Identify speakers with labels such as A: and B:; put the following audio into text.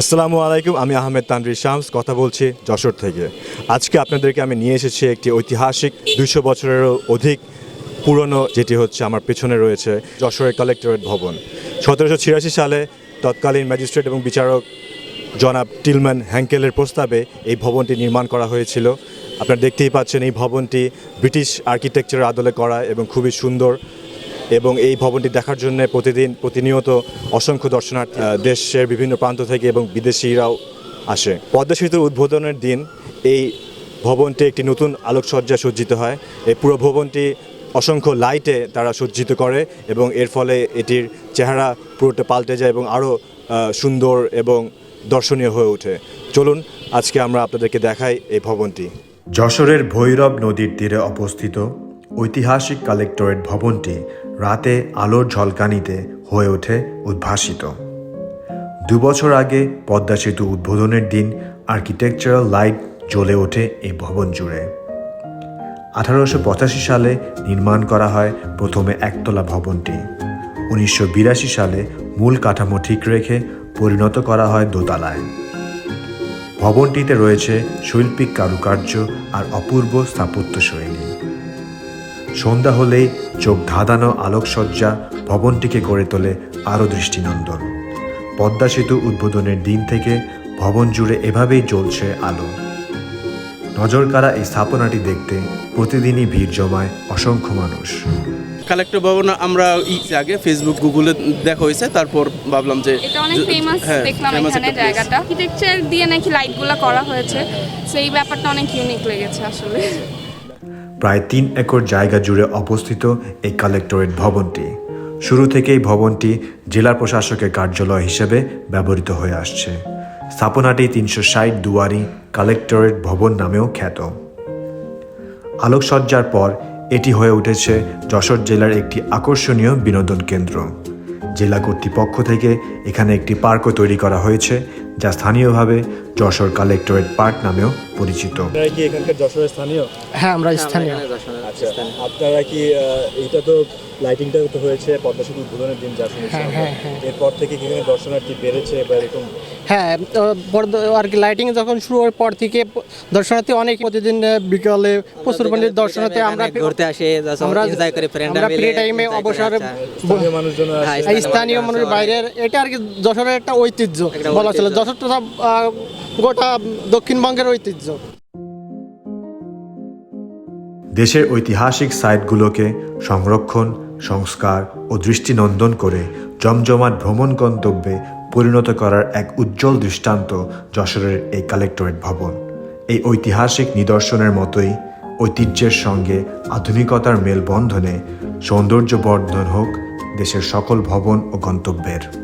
A: আসসালামু আলাইকুম, আমি আহমেদ তানভীর শামস, কথা বলছি যশোর থেকে। আজকে আপনাদেরকে আমি নিয়ে এসেছি একটি ঐতিহাসিক দুইশো বছরেরও অধিক পুরনো, যেটি হচ্ছে আমার পেছনে রয়েছে যশোরের কালেক্টরেট ভবন। সতেরোশো ছিয়াশি সালে তৎকালীন ম্যাজিস্ট্রেট এবং বিচারক জনাব টিলম্যান হ্যাঙ্কেলের প্রস্তাবে এই ভবনটি নির্মাণ করা হয়েছিল। আপনারা দেখতেই পাচ্ছেন এই ভবনটি ব্রিটিশ আর্কিটেকচারের আদলে করা এবং খুবই সুন্দর এবং এই ভবনটি দেখার জন্য প্রতিদিন প্রতিনিয়ত অসংখ্য দর্শনার্থী দেশের বিভিন্ন প্রান্ত থেকে এবং বিদেশিরাও আসে। পদ্মা সেতুর উদ্বোধনের দিন এই ভবনটি একটি নতুন আলোকসজ্জা সজ্জিত হয়। এই পুরো ভবনটি অসংখ্য লাইটে তারা সজ্জিত করে এবং এর ফলে এটির চেহারা পুরোটা পাল্টে যায় এবং আরও সুন্দর এবং দর্শনীয় হয়ে ওঠে। চলুন, আজকে আমরা আপনাদেরকে দেখাই এই ভবনটি।
B: যশোরের ভৈরব নদীর তীরে অবস্থিত ঐতিহাসিক কালেক্টরেট ভবনটি রাতে আলোর ঝলকানিতে হয়ে ওঠে উদ্ভাসিত। দুবছর আগে পদ্মা সেতু উদ্বোধনের দিন আর্কিটেকচারাল লাইট জ্বলে ওঠে এই ভবন জুড়ে। আঠারোশো পঁচাশি সালে নির্মাণ করা হয় প্রথমে একতলা ভবনটি। উনিশশো বিরাশি সালে মূল কাঠামো ঠিক রেখে পরিণত করা হয় দোতলায়। ভবনটিতে রয়েছে শৈল্পিক কারুকার্য আর অপূর্ব স্থাপত্য শৈলী। সন্ধ্যা হলেই চোখ ধাঁধানো আলোকসজ্জা ভবনটিকে গড়ে তোলে আরও দৃষ্টিনন্দন। পদ্মা সেতু উদ্বোধনের দিন থেকে ভবন জুড়ে এভাবেই জ্বলছে আলো। নজরকাড়া এই স্থাপনাটি দেখতে প্রতিদিনই ভিড় জমায় অসংখ্য মানুষ।
C: কালেক্টর ভবন আমরা ই আগে ফেসবুক গুগলে দেখা হয়েছে তারপর ভাবলাম যে
D: এটা অনেক ফেমাস
C: হ্যাঁ,
D: দেখলাম এখানে জায়গাটা। আর্কিটেকচার দিয়ে নাকি লাইটগুলো করা হয়েছে। সেই ব্যাপারটা অনেক ইউনিক লেগেছে আসলে।
B: প্রায় তিন একর জায়গা জুড়ে অবস্থিত এই কালেক্টরেট ভবনটি। শুরু থেকেই ভবনটি জেলা প্রশাসকের কার্যালয় হিসেবে ব্যবহৃত হয়ে আসছে। স্থাপনাটি তিনশো ষাট দুয়ারি কালেক্টরেট ভবন নামেও খ্যাত। আলোকসজ্জার পর এটি হয়ে উঠেছে যশোর জেলার একটি আকর্ষণীয় বিনোদন কেন্দ্র। জেলা কর্তৃপক্ষ থেকে এখানে একটি পার্কও তৈরি করা হয়েছে, যা স্থানীয়ভাবে যশোর কালেক্টরেট পার্ক নামেও পরিচিত
A: আপনারা কি এখানকার যশোরের স্থানীয়
E: হ্যাঁ আমরা স্থানীয়
A: আচ্ছা আপনারা কি এইটা তো লাইটিংটা তো হয়েছে পদ্মা সেতু উদ্বোধনের দিন যা শুনেছি
E: হ্যাঁ,
A: আমরা।
E: হ্যাঁ, হ্যাঁ।
A: এরপর থেকে কি এখানে দর্শনার্থী বেড়েছে বা এরকম
E: হ্যাঁ বড়- আর কি লাইটিং যখন শুরু হওয়ার পর থেকে প- দর্শনার্থী অনেক প্রতিদিন আহ, বিকালে প্রচুর পরিমাণে দর্শনার্থী আমরা
F: ঘুরতে আসে
E: আমরা
F: এনজয় করে ফ্রেন্ড
E: আমরা ফ্রি টাইমে অবসরে
A: স্থানীয় মানুষজন
F: হ্যাঁ,
A: আসে।
E: স্থানীয় মানুষ বাইরের এটা আর কি যশোরের একটা ঐতিহ্য বলা চলে
F: ঐতিহ্য।
E: যশোর তথা আহ, গোটা দক্ষিণবঙ্গের ঐতিহ্য।
B: দেশের ঐতিহাসিক সাইটগুলোকে সংরক্ষণ, সংস্কার ও দৃষ্টিনন্দন করে জমজমাট ভ্রমণ গন্তব্যে পরিণত করার এক উজ্জ্বল দৃষ্টান্ত যশোরের এই কালেক্টরেট ভবন। এই ঐতিহাসিক নিদর্শনের মতোই ঐতিহ্যের সঙ্গে আধুনিকতার মেলবন্ধনে সৌন্দর্য বর্ধন হোক দেশের সকল ভবন ও গন্তব্যের।